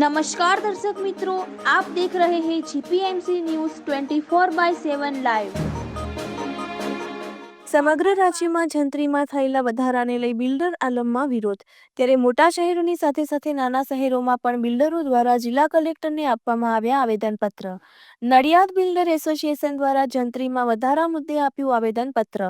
નમસ્કાર દર્શક મિત્રો આપ દેખ રહે હૈ જીપીએમસી ન્યૂઝ 24 બાય 7 લાઈવ સમગ્ર રાજ્યમાં જંત્રીમાં થયેલા વધારાને લઈ બિલ્ડર આલમમાં વિરોધ. ત્યારે મોટા શહેરોની સાથે સાથે નાના શહેરોમાં પણ બિલ્ડરો દ્વારા જિલ્લા કલેક્ટરને આપવામાં આવ્યા આવેદનપત્ર. નડિયાદ બિલ્ડર એસોસિએશન દ્વારા જંત્રીમાં વધારા મુદ્દે આપ્યું આવેદનપત્ર.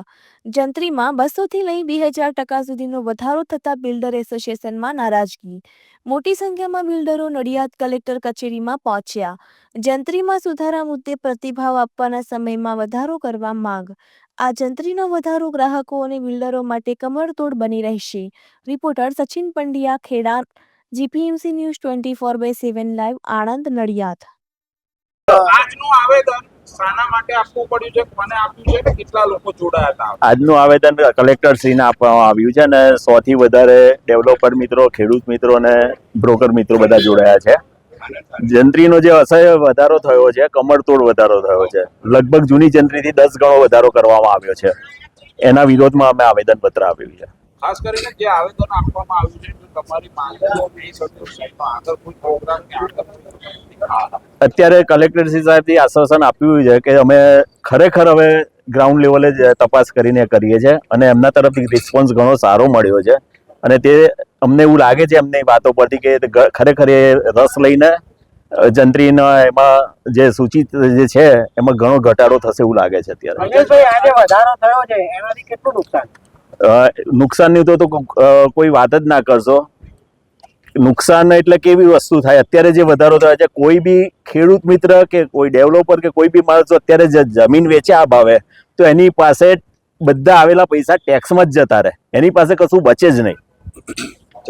જંત્રીમાં બસોથી લઈ બે હજાર ટકા સુધીનો વધારો થતાં બિલ્ડર એસોસિએશનમાં નારાજગી. મોટી સંખ્યામાં બિલ્ડરો નડિયાદ કલેક્ટર કચેરીમાં પહોંચ્યા. જંત્રીમાં સુધારા મુદ્દે પ્રતિભાવ આપવાના સમયમાં વધારો કરવા માંગ. આ જંત્રીનો વધારો ગ્રાહકો અને બિલ્ડરો માટે કમરતોડ બની રહેશે. Reporter Sachin Pandya, Kheda, GPMC news twenty four by seven live, Anand, Nadiad. આજનું આવેદન શાના માટે આપવું પડ્યું છે કોને આપ્યું છે કેટલા લોકો જોડાયા હતા? આજનું આવેદન કલેક્ટર શ્રીને આપવામાં આવ્યું છે અને સો થી વધારે ડેવલપર મિત્રો ખેડૂત મિત્રો અને બ્રોકર મિત્રો બધા જોડાયા છે. જંત્રીનો જે અસહ્ય વધારો થયો છે કમરતોડ વધારો થયો છે લગભગ જૂની જંત્રીથી દસ ગણો વધારો કરવામાં આવ્યો છે. એના વિરોધમાં અમે આવેદનપત્ર આપ્યું છે. ખાસ કરીને જે આવેદન આપવામાં આવ્યું છે તમારી માંગણીઓ નહીં સંતોષાય તો આગળ કોઈ પ્રોગ્રામ કે આગળ અત્યારે કલેક્ટર શ્રી સાહેબથી આશ્વાસન આપ્યું છે કે અમે ખરેખર હવે ગ્રાઉન્ડ લેવલે જ તપાસ કરીને કરીએ છીએ અને એમના તરફથી રિસ્પોન્સ ઘણો સારો મળ્યો છે. અને તે અમને એવું લાગે છે એમની વાતો પરથી કે ખરેખર એ રસ લઈને જંત્રીના એમાં જે સૂચિત જે છે એમાં ઘણો ઘટાડો થશે એવું લાગે છે અત્યારે. વધારો થયો છે એનાથી કેટલું નુકસાન? નુકસાનની તો તો કોઈ વાત જ ના કરશો. નુકસાન એટલે કેવી વસ્તુ થાય? અત્યારે જે વધારો થયો છે કોઈ બી ખેડૂત મિત્ર કે કોઈ ડેવલપર કે કોઈ બી માણસ અત્યારે જે જમીન વેચે આ ભાવે, તો એની પાસે બધા આવેલા પૈસા ટેક્સમાં જ જતા રહે. એની પાસે કશું બચે જ નહીં.